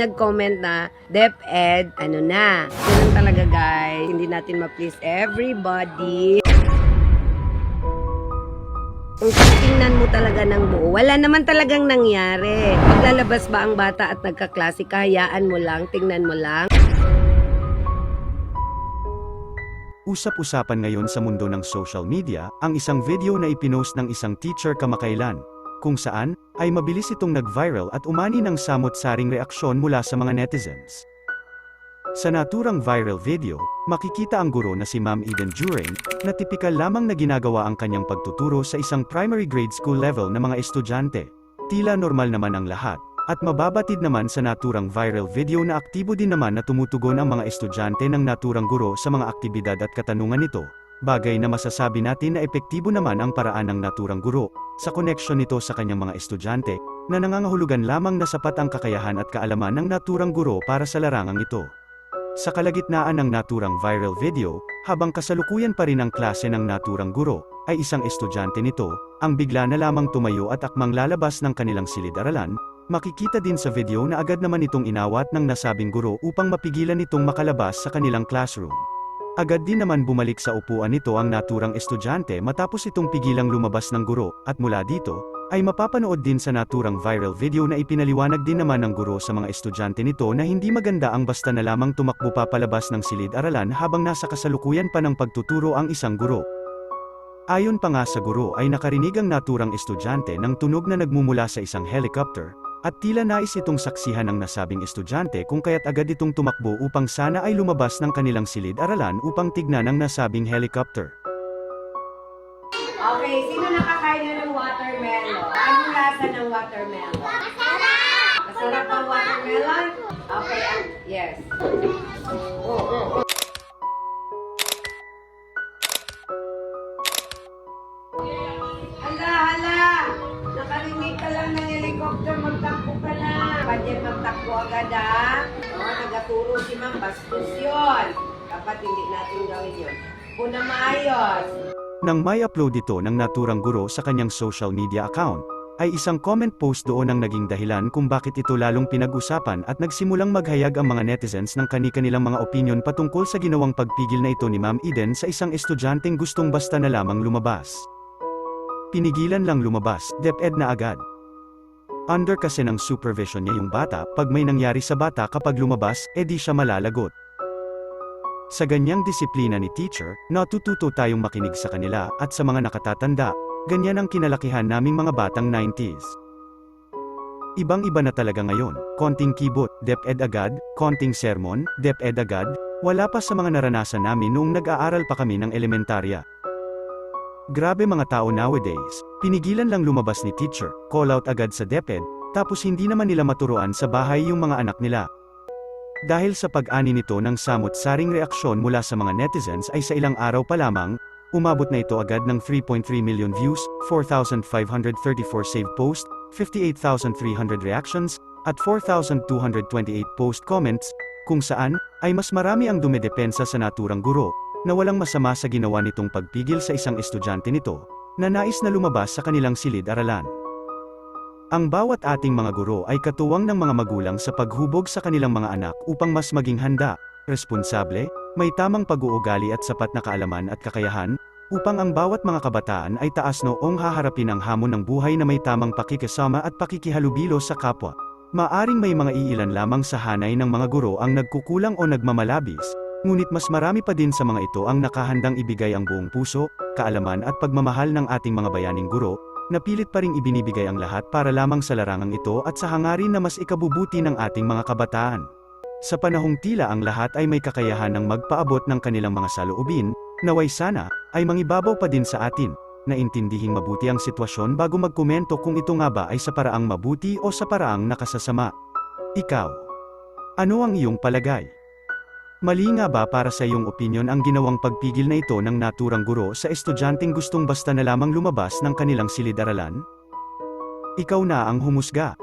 nag-comment na DepEd, ano na. Ganun talaga guys, hindi natin ma-please everybody. Kung titingnan mo talaga ng buo, wala naman talagang nangyari. Maglalabas ba ang bata at nagkaklase, kahayaan mo lang, tingnan mo lang. Usap-usapan ngayon sa mundo ng social media, ang isang video na ipinost ng isang teacher kamakailan, kung saan, ay mabilis itong nag-viral at umani ng samot-saring reaksyon mula sa mga netizens. Sa naturang viral video, makikita ang guro na si Ma'am Eden Jurain, na tipikal lamang na ginagawa ang kanyang pagtuturo sa isang primary grade school level na mga estudyante. Tila normal naman ang lahat, at mababatid naman sa naturang viral video na aktibo din naman na tumutugon ang mga estudyante ng naturang guro sa mga aktibidad at katanungan nito. Bagay na masasabi natin na epektibo naman ang paraan ng naturang guro, sa koneksyon nito sa kanyang mga estudyante, na nangangahulugan lamang na sapat ang kakayahan at kaalaman ng naturang guro para sa larangang ito. Sa kalagitnaan ng naturang viral video, habang kasalukuyan pa rin ang klase ng naturang guro, ay isang estudyante nito, ang bigla na lamang tumayo at akmang lalabas ng kanilang silid-aralan, makikita din sa video na agad naman itong inawat ng nasabing guro upang mapigilan itong makalabas sa kanilang classroom. Agad din naman bumalik sa upuan nito ang naturang estudyante matapos itong pigilang lumabas ng guro, at mula dito, ay mapapanood din sa naturang viral video na ipinaliwanag din naman ng guro sa mga estudyante nito na hindi maganda ang basta na lamang tumakbo papalabas ng silid-aralan habang nasa kasalukuyan pa ng pagtuturo ang isang guro. Ayon pa nga sa guro ay nakarinig ang naturang estudyante ng tunog na nagmumula sa isang helicopter, at tila nais itong saksihan ng nasabing estudyante kung kaya't agad itong tumakbo upang sana ay lumabas ng kanilang silid-aralan upang tignan ang nasabing helicopter. Okay, sino nakakain na ng watermelon? Anong lasa ng watermelon? Nakarinig ka lang ng helicopter, magtakbo ka na. Budget magtakbo agad ha. Oo, nagaturo si Ma'am, bastos yun. Dapat hindi natin gawin yun. Una maayos. Nang may upload ito ng naturang guro sa kanyang social media account, ay isang comment post doon ang naging dahilan kung bakit ito lalong pinag-usapan at nagsimulang maghayag ang mga netizens ng kani-kanilang mga opinion patungkol sa ginawang pagpigil na ito ni Ma'am Eden sa isang estudyanteng gustong basta na lamang lumabas. Pinigilan lang lumabas, DepEd na agad. Under kasi ng supervision niya yung bata, pag may nangyari sa bata kapag lumabas, edi siya malalagot. Sa ganyang disiplina ni teacher, natututo tayong makinig sa kanila, at sa mga nakatatanda, ganyan ang kinalakihan naming mga batang 90s. Ibang-iba na talaga ngayon, konting kibot, DepEd agad, konting sermon, DepEd agad, wala pa sa mga naranasan namin noong nag-aaral pa kami ng elementarya. Grabe mga tao nowadays, pinigilan lang lumabas ni teacher, call out agad sa DepEd, tapos hindi naman nila maturuan sa bahay yung mga anak nila. Dahil sa pag-ani nito ng samot-saring reaksyon mula sa mga netizens ay sa ilang araw pa lamang, umabot na ito agad ng 3.3 million views, 4,534 save post, 58,300 reactions, at 4,228 post comments, kung saan, ay mas marami ang dumedepensa sa naturang guro, na walang masama sa ginawa nitong pagpigil sa isang estudyante nito, na nais na lumabas sa kanilang silid-aralan. Ang bawat ating mga guro ay katuwang ng mga magulang sa paghubog sa kanilang mga anak upang mas maging handa, responsable, may tamang pag-uugali at sapat na kaalaman at kakayahan, upang ang bawat mga kabataan ay taas noong haharapin ang hamon ng buhay na may tamang pakikisama at pakikihalubilo sa kapwa. Maaring may mga iilan lamang sa hanay ng mga guro ang nagkukulang o nagmamalabis, ngunit mas marami pa din sa mga ito ang nakahandang ibigay ang buong puso, kaalaman at pagmamahal ng ating mga bayaning guro, na pilit pa ring ibinibigay ang lahat para lamang sa larangang ito at sa hangarin na mas ikabubuti ng ating mga kabataan. Sa panahong tila ang lahat ay may kakayahan ng magpaabot ng kanilang mga saloobin, naway sana, ay mangibabaw pa din sa atin, na intindihing mabuti ang sitwasyon bago magkomento kung ito nga ba ay sa paraang mabuti o sa paraang nakasasama. Ikaw. Ano ang iyong palagay? Mali nga ba para sa iyong opinyon ang ginawang pagpigil na ito ng naturang guro sa estudyanteng gustong basta na lamang lumabas ng kanilang silid-aralan? Ikaw na ang humusga.